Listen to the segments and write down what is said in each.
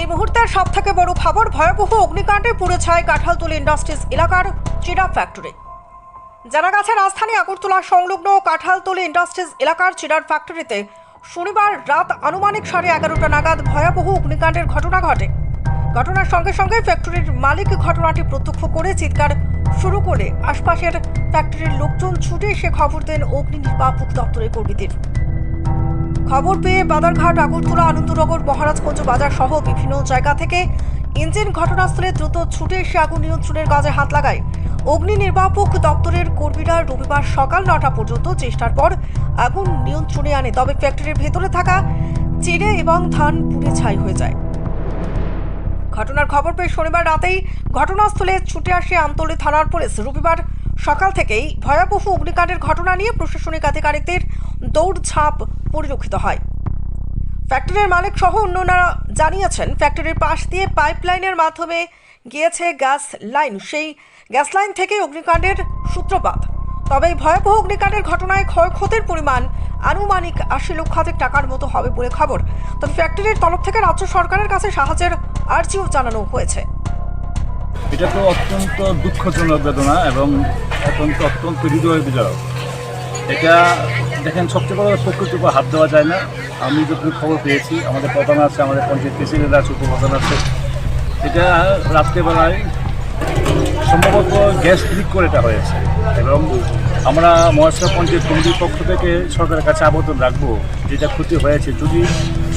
এখনকার সব থেকে বড় খবর, ভয়াবহ অগ্নিকাণ্ডে পুড়ে ছায় কাঁঠালতলী ইন্ডাস্ট্রিজ এলাকার চিরা ফ্যাক্টরি। জানা গেছে, রাজধানী আগরতলা সংলগ্ন কাঁঠালতলী ইন্ডাস্ট্রিজ এলাকার চিরার ফ্যাক্টরিতে শনিবার রাত আনুমানিক সাড়ে এগারোটা নাগাদ ভয়াবহ অগ্নিকাণ্ডের ঘটনা ঘটে। ঘটনার সঙ্গে সঙ্গে ফ্যাক্টরির মালিক ঘটনাটি প্রত্যক্ষ করে চিৎকার শুরু করে আশপাশের ফ্যাক্টরির লোকজন ছুটে এসে খবর দেন অগ্নি নির্বাপক দপ্তরের কর্মীদের। খবর পেয়ে বাদারঘাট আগরতলা আনন্দনগর, মহারাজগঞ্জ বাজার সহ বিভিন্ন জায়গা থেকে ইঞ্জিন ঘটনাস্থলে দ্রুত ছুটে এসে আগুন নিয়ন্ত্রণের কাজে হাত লাগায়। অগ্নি নির্বাপক দপ্তরের কর্মীরা রবিবার সকাল নটা পর্যন্ত চেষ্টার পর আগুন নিয়ন্ত্রণে আনে, তবে ফ্যাক্টরির ভেতরে থাকা চিড়ে এবং ধান পুড়ে ছাই হয়ে যায়। ঘটনার খবর পেয়ে শনিবার রাতেই ঘটনাস্থলে ছুটে আসে আমতলী থানার পুলিশ। রবিবার সকাল থেকেই ভয়াবহ অগ্নিকাণ্ডের ঘটনা নিয়ে প্রশাসনিক আধিকারিকদের দৌড়ঝাঁপ পরিলক্ষিত হয়। ফ্যাক্টরির মালিক সহ অন্যরা জানিয়েছেন, ফ্যাক্টরির পাশ দিয়ে পাইপলাইনের মাধ্যমে গিয়েছে গ্যাস লাইন। সেই গ্যাস লাইন থেকে অগ্নিকাণ্ডের সূত্রপাত। তবে এই ভয়াবহ অগ্নিকাণ্ডের ঘটনায় ক্ষয়ক্ষতির পরিমাণ আনুমানিক আশি লক্ষাধিক টাকার মতো হবে বলে খবর। তবে ফ্যাক্টরির তরফ থেকে রাজ্য সরকারের কাছে সাহায্যের আর্জিও জানানো হয়েছে। এটা তো অত্যন্ত দুঃখজনক বেদনা এবং অত্যন্ত অত্যন্ত হৃদয় বিজয়ক এটা দেখেন, সবচেয়ে বড় প্রকৃতির উপর হাত দেওয়া যায় না। আমি যতটুকু খবর পেয়েছি, আমাদের প্রধান আছে, আমাদের পঞ্চায়েত প্রেসিডেন্ট আছে, উপপ্রধান আছে। এটা রাত্রেবেলায় সম্ভবত গ্যাস লিক করে এটা হয়েছে। এবং আমরা মহাশয় পঞ্চায়েত কমিটির পক্ষ থেকে সরকারের কাছে আবেদন রাখব যেটা ক্ষতি হয়েছে। যদি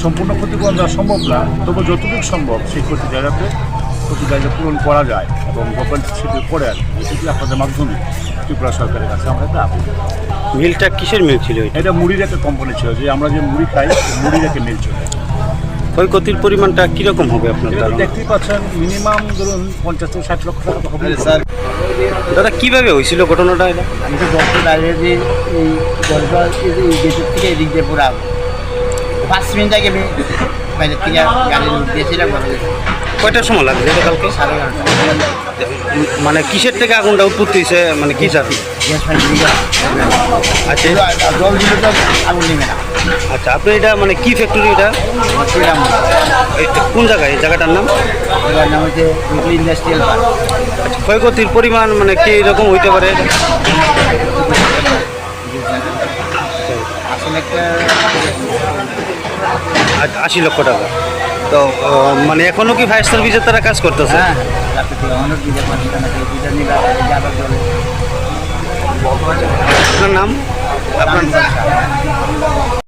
সম্পূর্ণ ক্ষতিপূরণ দেওয়া সম্ভব না, তবু যতটুকু সম্ভব সেই ক্ষতি জায়গাতে ক্ষতি জায়গা পূরণ করা যায় এবং গভর্নমেন্ট সেটি করে আর সেটি আপনাদের মাধ্যমে ত্রিপুরা সরকারের কাছে আমরা এটা আবেদন মিলটা কিসের মিল ছিল এটা? মুড়ির একটা কোম্পানি ছিল যে আমরা যে মুড়ি খাই মুড়ির একটা মিল ছিল। ক্ষয়ক্ষতির পরিমাণটা কীরকম হবে আপনার? দেখতেই পাচ্ছেন মিনিমাম ধরুন পঞ্চাশ থেকে ষাট লক্ষ টাকা হবে। স্যার। দাদা কীভাবে হয়েছিল ঘটনাটা এটা? আমি তো বলতে বাইরে যে এই এই গেটের থেকে এদিক দিয়ে পুরো পাঁচ মিনিট আগে আমি বাইরের থেকে গাড়ি দিয়েছিলাম। কয়টার সময় লাগবে কালকে? মানে কিসের থেকে আগুনটা উৎপত্তি হয়েছে? মানে কি লিক আচ্ছা আচ্ছা আপনি এটা মানে কি ফ্যাক্টরি এটা? কোন জায়গায়? এই জায়গাটার নাম? হচ্ছে ইন্ডাস্ট্রিয়াল আচ্ছা ক্ষয়ক্ষতির পরিমাণ মানে কি রকম হইতে পারে? একটা আশি লক্ষ টাকা। তো মানে এখনও কি ফায়ার সার্ভিসের তারা কাজ করতেছে? হ্যাঁ